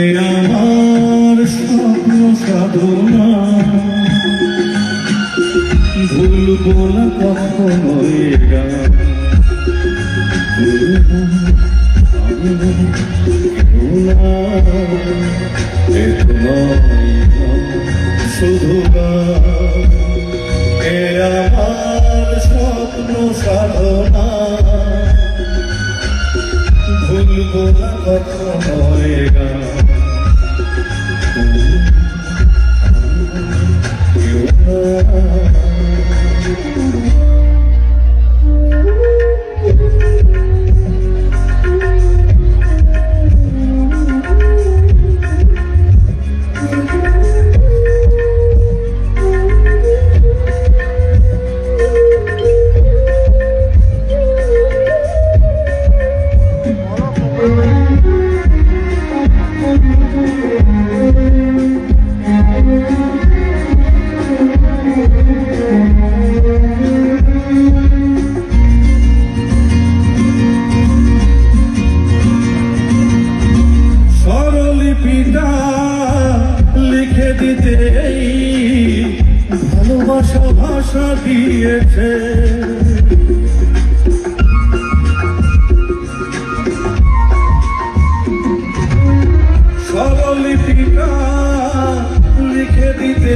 আমার স্বপ্ন সাধনা। ভুলবো না কখনো গান। শুধু এ আমার স্বপ্ন সাধনা। না কখনো এ গান ভালোবাসা দিয়েছে। লিখে দিতে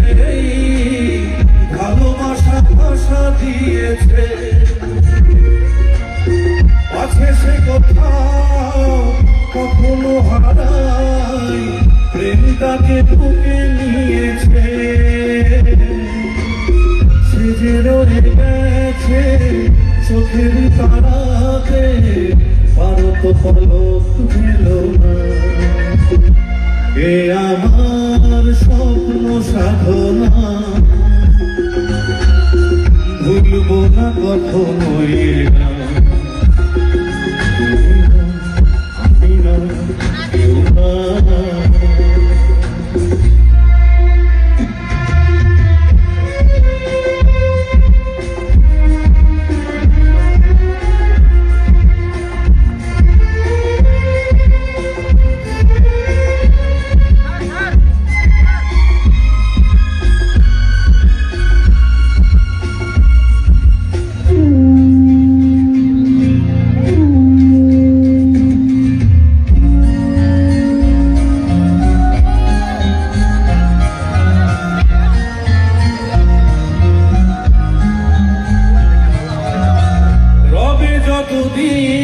ভালোবাসা ভাষা দিয়েছে। আছে সে কোথাও, কখনো হারাই প্রেমটাকে বুকে নিয়েছে। সে যে রয়ে গেছে চোখের তারাতে ভারত ফলক মেল না। এ আমার স্বপ্ন সাধনা। ভুলব না কখনোই। না be